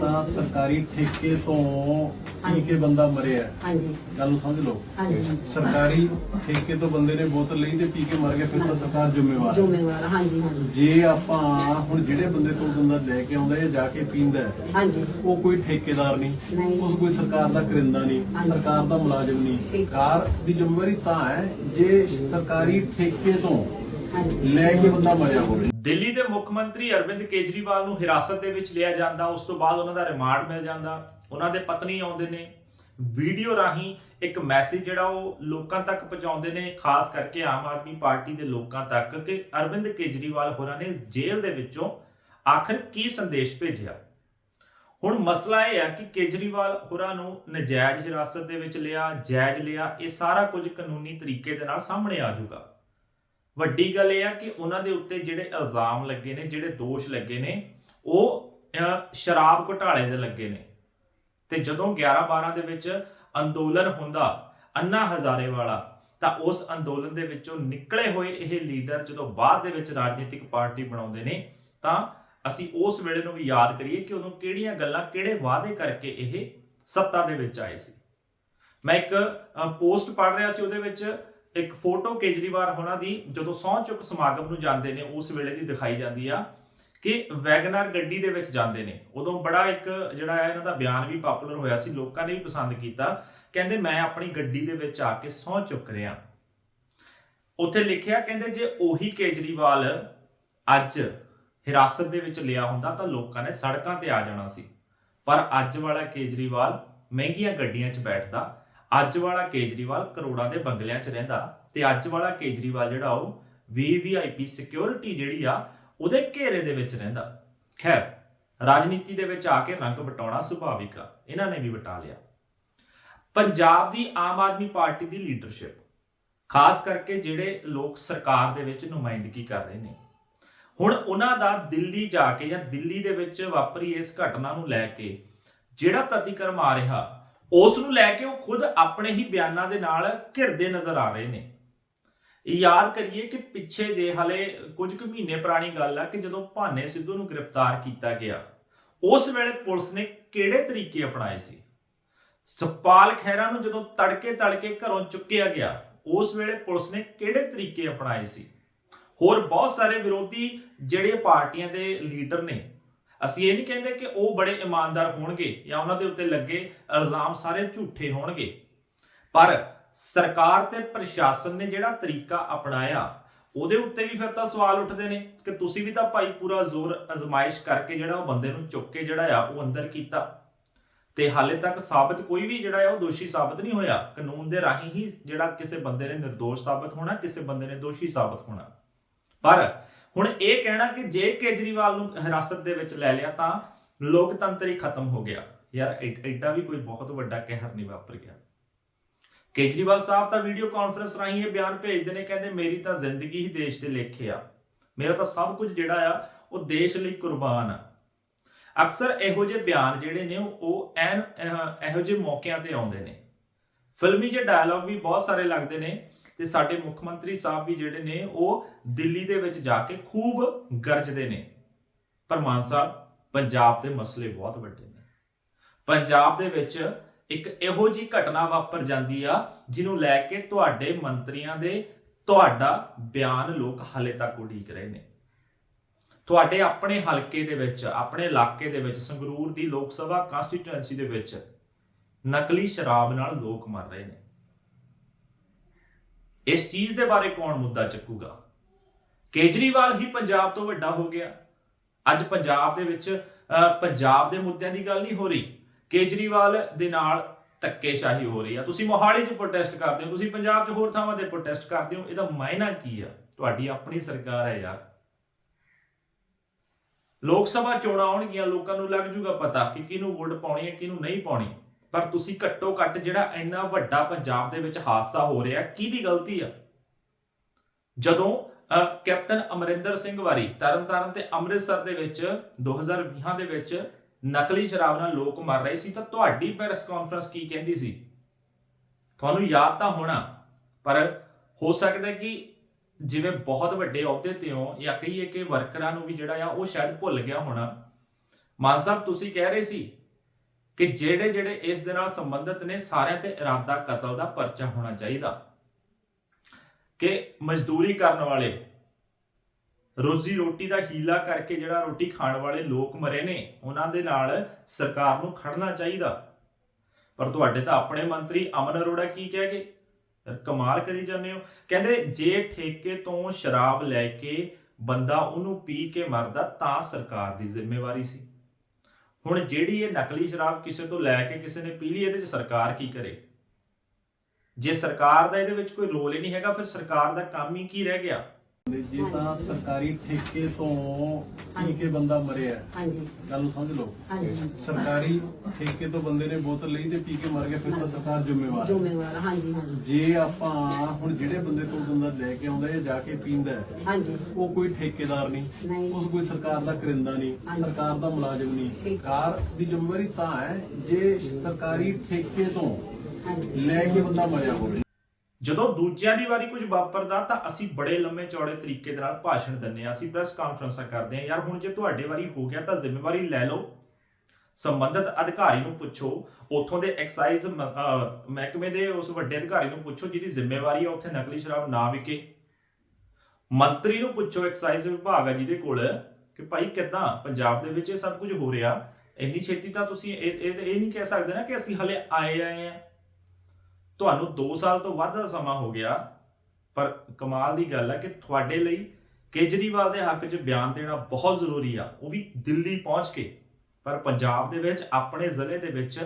ਤਾਂ ਸਰਕਾਰੀ ਠੇਕੇ ਤੋਂ ਪੀ। ਕੇ ਬੰਦਾ ਮਰਿਆ ਹੈ। ਹਾਂਜੀ ਗੱਲ ਨੂੰ ਸਮਝ ਲਓ ਹਾਂਜੀ ਸਰਕਾਰੀ ਠੇਕੇ ਤੋਂ ਬੰਦੇ ਨੇ ਬੋਤਲ ਲਈ ਤੇ ਪੀ ਕੇ ਮਰ ਗਿਆ ਫਿਰ ਤਾਂ ਸਰਕਾਰ ਜ਼ਿੰਮੇਵਾਰ ਹੈ ਜ਼ਿੰਮੇਵਾਰ ਹਾਂਜੀ ਹਾਂਜੀ ਜੇ ਆਪਾਂ ਹੁਣ ਜਿਹੜੇ ਬੰਦੇ ਤੋਂ ਬੰਦਾ ਲੈ ਕੇ ਆਉਂਦਾ ਇਹ ਜਾ ਕੇ ਪੀਂਦਾ ਹੈ, ਹਾਂਜੀ ਉਹ ਕੋਈ ਠੇਕੇਦਾਰ ਨਹੀਂ ਨਹੀਂ। ਉਸ ਕੋਈ ਸਰਕਾਰ ਦਾ ਕਰਿੰਦਾ ਨਹੀਂ ਹਾਂਜੀ। ਸਰਕਾਰ ਦਾ ਮੁਲਾਜ਼ਮ ਨਹੀਂ ਠੀਕ। ਸਰਕਾਰ ਦੀ ਜ਼ਿੰਮੇਵਾਰੀ ਤਾਂ ਹੈ ਜੇ ਸਰਕਾਰੀ ਠੇਕੇ ਤੋਂ ਲੈ ਕੇ ਬੰਦਾ ਮਰਿਆ ਹੋਵੇ। ਦਿੱਲੀ ਦੇ ਮੁੱਖ ਮੰਤਰੀ ਅਰਵਿੰਦ ਕੇਜਰੀਵਾਲ ਨੂੰ ਹਿਰਾਸਤ ਦੇ ਵਿੱਚ ਲਿਆ ਜਾਂਦਾ, ਉਸ ਤੋਂ ਬਾਅਦ ਉਹਨਾਂ ਦਾ ਰਿਮਾਂਡ ਮਿਲ ਜਾਂਦਾ। ਉਹਨਾਂ ਦੇ ਪਤਨੀ ਆਉਂਦੇ ਨੇ। ਵੀਡੀਓ ਰਾਹੀਂ ਇੱਕ ਮੈਸੇਜ ਜਿਹੜਾ ਉਹ ਲੋਕਾਂ ਤੱਕ ਪਹੁੰਚਾਉਂਦੇ ਨੇ, ਖਾਸ ਕਰਕੇ ਆਮ ਆਦਮੀ ਪਾਰਟੀ ਦੇ ਲੋਕਾਂ ਤੱਕ ਕਿ ਅਰਵਿੰਦ ਕੇਜਰੀਵਾਲ ਹੋਰਾਂ ਨੇ ਜੇਲ੍ਹ ਦੇ ਵਿੱਚੋਂ ਆਖਰ ਕੀ ਸੰਦੇਸ਼ ਭੇਜਿਆ? ਹੁਣ ਮਸਲਾ ਇਹ ਹੈ ਕਿ ਕੇਜਰੀਵਾਲ ਹੋਰਾਂ ਨੂੰ ਨਜਾਇਜ਼ ਹਿਰਾਸਤ ਦੇ ਵਿੱਚ ਲਿਆ, ਜਾਇਜ਼ ਲਿਆ, ਇਹ ਸਾਰਾ ਕੁਝ ਕਾਨੂੰਨੀ ਤਰੀਕੇ ਦੇ ਨਾਲ ਸਾਹਮਣੇ ਆ ਜਾਊਗਾ। ਵੱਡੀ ਗੱਲ ਇਹ ਆ ਕਿ ਉਹਨਾਂ ਦੇ ਉੱਤੇ ਜਿਹੜੇ ਇਲਜ਼ਾਮ ਲੱਗੇ ਨੇ, ਜਿਹੜੇ ਦੋਸ਼ ਲੱਗੇ ਨੇ, ਉਹ ਸ਼ਰਾਬ ਘੁਟਾਲੇ ਦੇ ਲੱਗੇ ਨੇ। ਤੇ ਜਦੋਂ 11 12 ਦੇ ਵਿੱਚ ਅੰਦੋਲਨ ਹੁੰਦਾ, ਅੰਨਾ ਹਜ਼ਾਰੇ ਵਾਲਾ ਤਾਂ ਉਸ ਅੰਦੋਲਨ ਦੇ ਵਿੱਚੋਂ ਨਿਕਲੇ ਹੋਏ ਇਹ ਲੀਡਰ ਜਦੋਂ ਬਾਅਦ ਦੇ ਵਿੱਚ ਰਾਜਨੀਤਿਕ ਪਾਰਟੀ ਬਣਾਉਂਦੇ ਨੇ, ਤਾਂ ਅਸੀਂ ਉਸ ਵੇਲੇ ਨੂੰ ਵੀ ਯਾਦ ਕਰੀਏ ਕਿ ਉਦੋਂ ਕਿਹੜੀਆਂ ਗੱਲਾਂ, ਕਿਹੜੇ ਵਾਅਦੇ ਕਰਕੇ ਇਹ ਸੱਤਾ ਦੇ ਵਿੱਚ ਆਏ ਸੀ। ਮੈਂ ਇੱਕ ਪੋਸਟ ਪੜ੍ਹ ਰਿਹਾ ਸੀ ਉਹਦੇ ਵਿੱਚ ਇੱਕ ਫੋਟੋ ਕੇਜਰੀਵਾਲ ਹੋਣਾ ਦੀ ਜਦੋਂ ਸਹੁੰ ਚੁੱਕ ਸਮਾਗਮ ਨੂੰ ਜਾਂਦੇ ਨੇ, ਉਸ ਵੇਲੇ ਦੀ ਦਿਖਾਈ ਜਾਂਦੀ ਆ ਕਿ ਵੈਗਨਰ ਗੱਡੀ ਦੇ ਵਿੱਚ ਜਾਂਦੇ ਨੇ। ਉਦੋਂ ਬੜਾ ਇੱਕ ਜਿਹੜਾ ਹੈ, ਇਹਨਾਂ ਦਾ ਬਿਆਨ ਵੀ ਪਪੂਲਰ ਹੋਇਆ ਸੀ, ਲੋਕਾਂ ਨੇ ਵੀ ਪਸੰਦ ਕੀਤਾ। ਕਹਿੰਦੇ, ਮੈਂ ਆਪਣੀ ਗੱਡੀ ਦੇ ਵਿੱਚ ਆ ਕੇ ਸਹੁੰ ਚੁੱਕ ਰਿਹਾ ਉੱਥੇ ਲਿਖਿਆ, ਕਹਿੰਦੇ, ਜੇ ਉਹੀ ਕੇਜਰੀਵਾਲ ਅੱਜ ਹਿਰਾਸਤ ਦੇ ਵਿੱਚ ਲਿਆ ਹੁੰਦਾ ਤਾਂ ਲੋਕਾਂ ਨੇ ਸੜਕਾਂ ਤੇ ਆ ਜਾਣਾ ਸੀ। ਪਰ ਅੱਜ ਵਾਲਾ ਕੇਜਰੀਵਾਲ ਮਹਿੰਗੀਆਂ ਗੱਡੀਆਂ 'ਚ ਬੈਠਦਾ ਅੱਜ ਵਾਲਾ ਕੇਜਰੀਵਾਲ ਕਰੋੜਾਂ ਦੇ ਬੰਗਲਿਆਂ 'ਚ ਰਹਿੰਦਾ ਤੇ ਅੱਜ ਵਾਲਾ ਕੇਜਰੀਵਾਲ ਜਿਹੜਾ ਉਹ ਵੀਵੀਆਈਪੀ ਸਿਕਿਉਰਿਟੀ ਜਿਹੜੀ ਆ, ਉਹਦੇ ਘੇਰੇ ਦੇ ਵਿੱਚ ਰਹਿੰਦਾ। ਖੈਰ, ਰਾਜਨੀਤੀ ਦੇ ਵਿੱਚ ਆ ਕੇ ਰੰਗ ਵਟਾਉਣਾ ਸੁਭਾਵਿਕ ਆ, ਇਹਨਾਂ ਨੇ ਵੀ ਵਟਾ ਲਿਆ। ਪੰਜਾਬ ਦੀ ਆਮ ਆਦਮੀ ਪਾਰਟੀ ਦੀ ਲੀਡਰਸ਼ਿਪ ਖਾਸ ਕਰਕੇ ਜਿਹੜੇ ਲੋਕ ਸਰਕਾਰ ਦੇ ਵਿੱਚ ਨੁਮਾਇੰਦਗੀ ਕਰ ਰਹੇ ਨੇ। ਹੁਣ ਉਹਨਾਂ ਦਾ ਦਿੱਲੀ ਜਾ ਕੇ ਜਾਂ ਦਿੱਲੀ ਦੇ ਵਿੱਚ ਵਾਪਰੀ ਇਸ ਘਟਨਾ ਨੂੰ ਲੈ ਕੇ ਜਿਹੜਾ ਪ੍ਰਤੀਕਰਮ ਆ ਰਿਹਾ ਉਸ ਨੂੰ ਲੈ ਕੇ ਉਹ ਖੁਦ ਆਪਣੇ ਹੀ ਬਿਆਨਾਂ ਦੇ ਨਾਲ ਘਿਰਦੇ ਨਜ਼ਰ ਆ ਰਹੇ ਨੇ। ਯਾਦ ਕਰੀਏ ਕਿ ਪਿੱਛੇ ਜੇ ਹਲੇ ਕੁਝ ਕੁ ਮਹੀਨੇ ਪੁਰਾਣੀ ਗੱਲ ਆ ਕਿ ਜਦੋਂ ਭਾਨੇ ਸਿੱਧੂ ਨੂੰ ਗ੍ਰਿਫਤਾਰ ਕੀਤਾ ਗਿਆ, ਉਸ ਵੇਲੇ ਪੁਲਿਸ ਨੇ ਕਿਹੜੇ ਤਰੀਕੇ ਅਪਣਾਏ ਸੀ? ਸਪਾਲ ਖਹਿਰਾ ਨੂੰ ਜਦੋਂ ਤੜਕੇ ਤੜਕੇ ਘਰੋਂ ਚੁੱਕਿਆ ਗਿਆ, ਉਸ ਵੇਲੇ ਪੁਲਿਸ ਨੇ ਕਿਹੜੇ ਤਰੀਕੇ ਅਪਣਾਏ ਸੀ? ਹੋਰ ਬਹੁਤ ਸਾਰੇ ਵਿਰੋਧੀ ਜਿਹੜੇ ਪਾਰਟੀਆਂ ਦੇ ਲੀਡਰ ਨੇ ਅਸੀਂ ਇਹ ਨਹੀਂ ਕਹਿੰਦੇ ਕਿ ਉਹ ਬੜੇ ਇਮਾਨਦਾਰ ਹੋਣਗੇ ਜਾਂ ਉਹਨਾਂ ਦੇ ਉੱਤੇ ਲੱਗੇ ਇਲਜ਼ਾਮ ਸਾਰੇ ਝੂਠੇ ਹੋਣਗੇ। ਪਰ ਸਰਕਾਰ ਤੇ ਪ੍ਰਸ਼ਾਸਨ ਨੇ ਜਿਹੜਾ ਤਰੀਕਾ ਅਪਣਾਇਆ, ਉਹਦੇ ਉੱਤੇ ਵੀ ਫਿਰ ਤਾਂ ਸਵਾਲ ਉੱਠਦੇ ਨੇ ਕਿ ਤੁਸੀਂ ਵੀ ਤਾਂ ਭਾਈ ਪੂਰਾ ਜ਼ੋਰ ਅਜ਼ਮਾਇਸ਼ ਕਰਕੇ ਜਿਹੜਾ ਉਹ ਬੰਦੇ ਨੂੰ ਚੁੱਕ ਕੇ ਜਿਹੜਾ ਆ ਉਹ ਅੰਦਰ ਕੀਤਾ। ਤੇ ਹਾਲੇ ਤੱਕ ਸਾਬਤ ਕੋਈ ਵੀ ਜਿਹੜਾ ਹੈ ਉਹ ਦੋਸ਼ੀ ਸਾਬਤ ਨਹੀਂ ਹੋਇਆ। ਕਾਨੂੰਨ ਦੇ ਰਾਹੀਂ ਹੀ ਜਿਹੜਾ ਕਿਸੇ ਬੰਦੇ ਨੇ નિર્ਦੋਸ਼ ਸਾਬਤ ਹੋਣਾ, ਕਿਸੇ ਬੰਦੇ ਨੇ ਦੋਸ਼ੀ ਸਾਬਤ ਹੋਣਾ। ਪਰ ਹੁਣ ਇਹ ਕਹਿਣਾ ਕਿ ਜੇ ਕੇਜਰੀਵਾਲ ਨੂੰ ਹਿਰਾਸਤ ਦੇ ਵਿੱਚ ਲੈ ਲਿਆ ਤਾਂ ਲੋਕਤੰਤਰ ਹੀ ਖਤਮ ਹੋ ਗਿਆ। ਯਾਰ ਐ- ਐਡਾ ਵੀ ਕੋਈ ਬਹੁਤ ਵੱਡਾ ਕਹਿਰ ਨਹੀਂ ਵਾਪਰ ਗਿਆ। ਕੇਜਰੀਵਾਲ ਸਾਹਿਬ ਤਾਂ ਵੀਡੀਓ ਕਾਨਫਰੰਸ ਰਾਹੀਂ ਇਹ ਬਿਆਨ ਭੇਜਦੇ ਨੇ, ਕਹਿੰਦੇ ਮੇਰੀ ਤਾਂ ਜ਼ਿੰਦਗੀ ਹੀ ਦੇਸ਼ ਦੇ ਲੇਖੇ ਆ। ਮੇਰਾ ਤਾਂ ਸਭ ਕੁਝ ਜਿਹੜਾ ਆ, ਉਹ ਦੇਸ਼ ਲਈ ਕੁਰਬਾਨ ਆ। ਅਕਸਰ ਇਹੋ ਜਿਹੇ ਬਿਆਨ ਜਿਹੜੇ ਨੇ, ਉਹ- ਐਨ ਇਹੋ ਜਿਹੇ ਮੌਕਿਆਂ ਤੇ ਆਉਂਦੇ ਨੇ। ਫਿਲਮੀ ਜੇ ਡਾਇਲੌਗ ਵੀ ਬਹੁਤ ਸਾਰੇ ਲੱਗਦੇ ਨੇ। ਤੇ ਸਾਡੇ ਮੁੱਖ ਮੰਤਰੀ ਸਾਹਿਬ ਵੀ ਜਿਹੜੇ ਨੇ, ਉਹ ਦਿੱਲੀ ਦੇ ਵਿੱਚ ਜਾ ਕੇ ਖੂਬ ਗਰਜਦੇ ਨੇ। ਪਰ ਮਾਨ ਸਾਹਿਬ, ਪੰਜਾਬ ਦੇ ਮਸਲੇ ਬਹੁਤ ਵੱਡੇ ਨੇ। ਪੰਜਾਬ ਦੇ ਵਿੱਚ ਇੱਕ ਇਹੋ ਜੀ ਘਟਨਾ ਵਾਪਰ ਜਾਂਦੀ ਆ, ਜਿਹਨੂੰ ਲੈ ਕੇ ਤੁਹਾਡੇ ਮੰਤਰੀਆਂ ਦੇ ਤੁਹਾਡਾ ਬਿਆਨ ਲੋਕ ਹਾਲੇ ਤੱਕ ਉਡੀਕ ਰਹੇ ਨੇ। ਤੁਹਾਡੇ ਆਪਣੇ ਹਲਕੇ ਦੇ ਵਿੱਚ, ਆਪਣੇ ਇਲਾਕੇ ਦੇ ਵਿੱਚ, ਸੰਗਰੂਰ ਦੀ ਲੋਕ ਸਭਾ ਕੰਸਟੀਟੂਐਂਸੀ ਦੇ ਵਿੱਚ ਨਕਲੀ ਸ਼ਰਾਬ ਨਾਲ ਲੋਕ ਮਰ ਰਹੇ ਨੇ। ਇਸ ਚੀਜ਼ ਦੇ ਬਾਰੇ ਕੌਣ ਮੁੱਦਾ ਚੱਕੂਗਾ? ਕੇਜਰੀਵਾਲ ਹੀ ਪੰਜਾਬ ਤੋਂ ਵੱਡਾ ਹੋ ਗਿਆ। ਅੱਜ ਪੰਜਾਬ ਦੇ ਵਿੱਚ ਅਹ, ਪੰਜਾਬ ਦੇ ਮੁੱਦਿਆਂ ਦੀ ਗੱਲ ਨਹੀਂ ਹੋ ਰਹੀ। ਕੇਜਰੀਵਾਲ ਦੇ ਨਾਲ ਧੱਕੇਸ਼ਾਹੀ ਹੋ ਰਹੀ ਆ। ਤੁਸੀਂ ਮੋਹਾਲੀ 'ਚ ਪ੍ਰੋਟੈਸਟ ਕਰਦੇ ਹੋ ਤੁਸੀਂ ਪੰਜਾਬ 'ਚ ਹੋਰ ਥਾਵਾਂ ਤੇ ਪ੍ਰੋਟੈਸਟ ਕਰਦੇ ਹੋ। ਇਹਦਾ ਮਾਇਨਾ ਕੀ ਆ? ਤੁਹਾਡੀ ਆਪਣੀ ਸਰਕਾਰ ਹੈ ਯਾਰ। ਲੋਕ ਸਭਾ ਚੋਣਾਂ ਆਉਣਗੀਆਂ ਲੋਕਾਂ ਨੂੰ ਲੱਗ ਜੂਗਾ ਪਤਾ ਕਿ ਕਿਹਨੂੰ ਵੋਟ ਪਾਉਣੀ ਹੈ ਕਿਹਨੂੰ ਨਹੀਂ ਪਾਉਣੀ। ਪਰ ਤੁਸੀਂ ਘੱਟੋ ਘੱਟ ਜਿਹੜਾ ਇੰਨਾ ਵੱਡਾ ਪੰਜਾਬ ਦੇ ਵਿੱਚ ਹਾਦਸਾ ਹੋ ਰਿਹਾ, ਕਿਹਦੀ ਗਲਤੀ ਆ? ਜਦੋਂ ਕੈਪਟਨ ਅਮਰਿੰਦਰ ਸਿੰਘ ਵਾਰੀ ਤਰਨਤਾਰਨ ਤੇ ਅੰਮ੍ਰਿਤਸਰ ਦੇ ਵਿੱਚ 2020 ਦੇ ਵਿੱਚ ਨਕਲੀ ਸ਼ਰਾਬ ਨਾਲ ਲੋਕ ਮਰ ਰਹੇ ਸੀ, ਤਾਂ ਤੁਹਾਡੀ ਪ੍ਰੈਸ ਕਾਨਫਰੰਸ ਕੀ ਕਹਿੰਦੀ ਸੀ? ਤੁਹਾਨੂੰ ਯਾਦ ਤਾਂ ਹੋਣਾ, ਪਰ ਹੋ ਸਕਦਾ ਕਿ ਜਿਵੇਂ ਬਹੁਤ ਵੱਡੇ ਅਹੁਦੇ ਤੇ ਹੋ, ਜਾਂ ਕਹੀਏ ਕਿ ਵਰਕਰਾਂ ਨੂੰ ਵੀ ਜਿਹੜਾ ਆ, ਉਹ ਸ਼ਾਇਦ ਭੁੱਲ ਗਿਆ ਹੋਣਾ। ਮਾਨ ਸਾਹਿਬ, ਤੁਸੀਂ ਕਹਿ ਰਹੇ ਸੀ ਕਿ ਜਿਹੜੇ ਜਿਹੜੇ ਇਸ ਦੇ ਨਾਲ ਸੰਬੰਧਿਤ ਨੇ ਸਾਰਿਆਂ ਤੇ ਇਰਾਦਾ ਕਤਲ ਦਾ ਪਰਚਾ ਹੋਣਾ ਚਾਹੀਦਾ। ਕਿ ਮਜ਼ਦੂਰੀ ਕਰਨ ਵਾਲੇ, ਰੋਜ਼ੀ ਰੋਟੀ ਦਾ ਹੀਲਾ ਕਰਕੇ ਜਿਹੜਾ ਰੋਟੀ ਖਾਣ ਵਾਲੇ ਲੋਕ ਮਰੇ ਨੇ, ਉਹਨਾਂ ਦੇ ਨਾਲ ਸਰਕਾਰ ਨੂੰ ਖੜਨਾ ਚਾਹੀਦਾ। ਪਰ ਤੁਹਾਡੇ ਤਾਂ ਆਪਣੇ ਮੰਤਰੀ ਅਮਨ ਅਰੋੜਾ ਕੀ ਕਹਿ ਗਏ? ਕਮਾਲ ਕਰੀ ਜਾਂਦੇ ਹੋ। ਕਹਿੰਦੇ ਜੇ ਠੇਕੇ ਤੋਂ ਸ਼ਰਾਬ ਲੈ ਕੇ ਬੰਦਾ ਉਹਨੂੰ ਪੀ ਕੇ ਮਰਦਾ ਤਾਂ ਸਰਕਾਰ ਦੀ ਜ਼ਿੰਮੇਵਾਰੀ ਸੀ। ਹੁਣ ਜਿਹੜੀ ਇਹ ਨਕਲੀ ਸ਼ਰਾਬ ਕਿਸੇ ਤੋਂ ਲੈ ਕੇ ਕਿਸੇ ਨੇ ਪੀ ਲਈ, ਇਹਦੇ 'ਚ ਸਰਕਾਰ ਕੀ ਕਰੇ? ਜੇ ਸਰਕਾਰ ਦਾ ਇਹਦੇ ਵਿੱਚ ਕੋਈ ਰੋਲ ਹੀ ਨਹੀਂ ਹੈਗਾ, ਫਿਰ ਸਰਕਾਰ ਦਾ ਕੰਮ ਹੀ ਕੀ ਰਹਿ ਗਿਆ? ਜੇ ਤਾਂ ਸਰਕਾਰੀ ਠੇਕੇ ਤੋਂ ਪੀ ਕੇ ਬੰਦਾ ਮਰਿਆ ਹੈ, ਹਾਂਜੀ। ਗੱਲ ਨੂੰ ਸਮਝ ਲਓ। ਹਾਂਜੀ। ਸਰਕਾਰੀ ਠੇਕੇ ਤੋਂ ਬੰਦੇ ਨੇ ਬੋਤਲ ਲਈ ਤੇ ਪੀ ਕੇ ਮਰ ਗਿਆ ਫਿਰ ਤਾਂ ਸਰਕਾਰ ਜ਼ਿੰਮੇਵਾਰ ਹੈ। ਜ਼ਿੰਮੇਵਾਰ ਹਾਂਜੀ ਹਾਂਜੀ। ਜੇ ਆਪਾਂ ਹੁਣ ਜਿਹੜੇ ਬੰਦੇ ਤੋਂ ਬੰਦਾ ਲੈ ਕੇ ਆਉਂਦਾ ਇਹ ਜਾ ਕੇ ਪੀਂਦਾ ਹੈ, ਹਾਂਜੀ। ਉਹ ਕੋਈ ਠੇਕੇਦਾਰ ਨਹੀਂ ਨਹੀਂ। ਉਸ ਕੋਈ ਸਰਕਾਰ ਦਾ ਕਰਿੰਦਾ ਨਹੀਂ ਹਾਂਜੀ। ਸਰਕਾਰ ਦਾ ਮੁਲਾਜ਼ਮ ਨਹੀਂ। ਠੀਕ। ਸਰਕਾਰ ਦੀ ਜ਼ਿੰਮੇਵਾਰੀ ਤਾਂ ਹੈ ਜੇ ਸਰਕਾਰੀ ਠੇਕੇ ਤੋਂ ਹਾਂਜੀ। ਲੈ ਕੇ ਬੰਦਾ ਮਰਿਆ ਹੋਵੇ। ਜਦੋਂ ਦੂਜਿਆਂ ਦੀ ਵਾਰੀ ਕੁਝ ਵਾਪਰਦਾ ਤਾਂ ਅਸੀਂ ਬੜੇ ਲੰਮੇ ਚੌੜੇ ਤਰੀਕੇ ਦੇ ਨਾਲ ਭਾਸ਼ਣ ਦਿੰਨੇ ਆ ਅਸੀਂ ਪ੍ਰੈਸ ਕਾਨਫਰੰਸਾਂ ਕਰਦੇ ਆ ਯਾਰ ਹੁਣ ਜੇ ਤੁਹਾਡੇ ਵਾਰੀ ਹੋ ਗਿਆ ਤਾਂ ਜ਼ਿੰਮੇਵਾਰੀ ਲੈ ਲਓ। ਸੰਬੰਧਿਤ ਅਧਿਕਾਰੀ ਨੂੰ ਪੁੱਛੋ, ਉਥੋਂ ਦੇ ਐਕਸਾਈਜ਼ ਮਹਿਕਮੇ ਦੇ ਉਸ ਵੱਡੇ ਅਧਿਕਾਰੀ ਨੂੰ ਪੁੱਛੋ ਜਿਹਦੀ ਜ਼ਿੰਮੇਵਾਰੀ ਹੈ ਉੱਥੇ ਨਕਲੀ ਸ਼ਰਾਬ ਨਾ ਵਿਕੇ। ਮੰਤਰੀ ਨੂੰ ਪੁੱਛੋ ਐਕਸਾਈਜ਼ ਵਿਭਾਗ ਹੈ ਜਿਹਦੇ ਕੋਲ ਕਿ ਭਾਈ ਕਿੱਦਾਂ, ਪੰਜਾਬ ਦੇ ਵਿੱਚ ਇਹ ਸਭ ਕੁਝ ਹੋ ਰਿਹਾ, ਇੰਨੀ ਛੇਤੀ ਤਾਂ ਤੁਸੀਂ ਇਹ ਇਹ ਇਹ ਨਹੀਂ ਕਹਿ ਸਕਦੇ ਨਾ ਕਿ ਅਸੀਂ ਹਲੇ ਆਏ ਆਏ ਆ ਤੁਹਾਨੂੰ 2 ਸਾਲ ਤੋਂ ਵੱਧ ਦਾ ਸਮਾਂ ਹੋ ਗਿਆ, ਪਰ ਕਮਾਲ ਦੀ ਗੱਲ ਹੈ ਕਿ ਤੁਹਾਡੇ ਲਈ ਕੇਜਰੀਵਾਲ ਦੇ ਹੱਕ 'ਚ ਬਿਆਨ ਦੇਣਾ ਬਹੁਤ ਜ਼ਰੂਰੀ ਆ, ਉਹ ਵੀ ਦਿੱਲੀ ਪਹੁੰਚ ਕੇ। ਪਰ ਪੰਜਾਬ ਦੇ ਵਿੱਚ, ਆਪਣੇ ਜ਼ਿਲ੍ਹੇ ਦੇ ਵਿੱਚ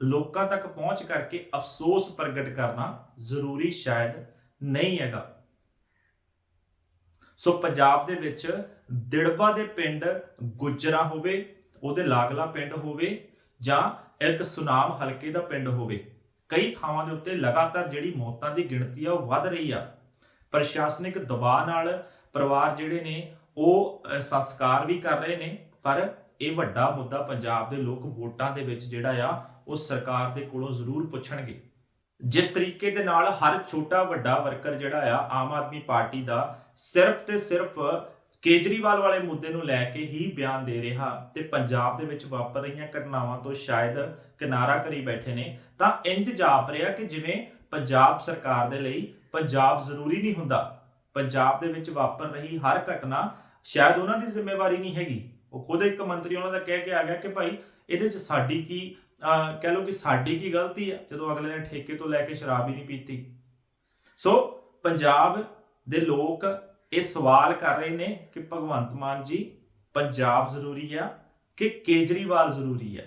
ਲੋਕਾਂ ਤੱਕ ਪਹੁੰਚ ਕਰਕੇ ਅਫਸੋਸ ਪ੍ਰਗਟ ਕਰਨਾ ਜ਼ਰੂਰੀ ਸ਼ਾਇਦ ਨਹੀਂ ਹੈਗਾ। ਸੋ ਪੰਜਾਬ ਦੇ ਵਿੱਚ ਦਿੜਬਾ ਦੇ ਪਿੰਡ ਗੁਜਰਾ ਹੋਵੇ, ਉਹਦੇ ਲਾਗਲਾ ਪਿੰਡ ਹੋਵੇ ਜਾਂ ਇੱਕ ਸੁਨਾਮ ਹਲਕੇ ਦਾ ਪਿੰਡ ਹੋਵੇ ਕਈ ਥਾਵਾਂ ਦੇ ਉੱਤੇ ਲਗਾਤਾਰ ਜਿਹੜੀ ਮੌਤਾਂ ਦੀ ਗਿਣਤੀ ਆ ਉਹ ਵੱਧ ਰਹੀ ਆ। ਪ੍ਰਸ਼ਾਸਨਿਕ ਦਬਾਅ ਨਾਲ ਪਰਿਵਾਰ ਜਿਹੜੇ ਨੇ, ਉਹ ਸੰਸਕਾਰ ਵੀ ਕਰ ਰਹੇ ਨੇ, ਪਰ ਇਹ ਵੱਡਾ ਮੁੱਦਾ ਪੰਜਾਬ ਦੇ ਲੋਕ ਵੋਟਾਂ ਦੇ ਵਿੱਚ ਜਿਹੜਾ ਆ, ਉਹ ਸਰਕਾਰ ਦੇ ਕੋਲੋਂ ਜ਼ਰੂਰ ਪੁੱਛਣਗੇ। ਜਿਸ ਤਰੀਕੇ ਦੇ ਨਾਲ ਹਰ ਛੋਟਾ ਵੱਡਾ ਵਰਕਰ ਜਿਹੜਾ ਆ, ਆਮ ਆਦਮੀ ਪਾਰਟੀ ਦਾ, ਸਿਰਫ ਤੇ ਸਿਰਫ ਕੇਜਰੀਵਾਲ ਵਾਲੇ ਮੁੱਦੇ ਨੂੰ ਲੈ ਕੇ ਹੀ ਬਿਆਨ ਦੇ ਰਿਹਾ ਤੇ ਪੰਜਾਬ ਦੇ ਵਿੱਚ ਵਾਪਰ ਰਹੀਆਂ ਘਟਨਾਵਾਂ ਤੋਂ ਸ਼ਾਇਦ ਕਿਨਾਰਾ ਕਰੀ ਬੈਠੇ ਨੇ, ਤਾਂ ਇੰਜ ਜਾਪ ਰਿਹਾ ਕਿ ਜਿਵੇਂ ਪੰਜਾਬ ਸਰਕਾਰ ਦੇ ਲਈ ਪੰਜਾਬ ਜ਼ਰੂਰੀ ਨਹੀਂ ਹੁੰਦਾ। ਪੰਜਾਬ ਦੇ ਵਿੱਚ ਵਾਪਰ ਰਹੀ ਹਰ ਘਟਨਾ ਸ਼ਾਇਦ ਉਹਨਾਂ ਦੀ ਜ਼ਿੰਮੇਵਾਰੀ ਨਹੀਂ ਹੈਗੀ। ਉਹ ਖੁਦ ਇੱਕ ਮੰਤਰੀ ਉਹਨਾਂ ਦਾ ਕਹਿ ਕੇ ਆ ਗਿਆ ਕਿ ਭਾਈ ਇਹਦੇ 'ਚ ਸਾਡੀ ਕੀ ਕਹਿ ਲਓ ਕਿ ਸਾਡੀ ਕੀ ਗਲਤੀ ਹੈ, ਜਦੋਂ ਅਗਲੇ ਨੇ ਠੇਕੇ ਤੋਂ ਲੈ ਕੇ ਸ਼ਰਾਬ ਹੀ ਨਹੀਂ ਪੀਤੀ। ਸੋ ਪੰਜਾਬ ਦੇ ਲੋਕ ਇਹ ਸਵਾਲ ਕਰ ਰਹੇ ਨੇ ਕਿ ਭਗਵੰਤ ਮਾਨ ਜੀ, ਪੰਜਾਬ ਜ਼ਰੂਰੀ ਆ ਕਿ ਕੇਜਰੀਵਾਲ ਜ਼ਰੂਰੀ ਆ?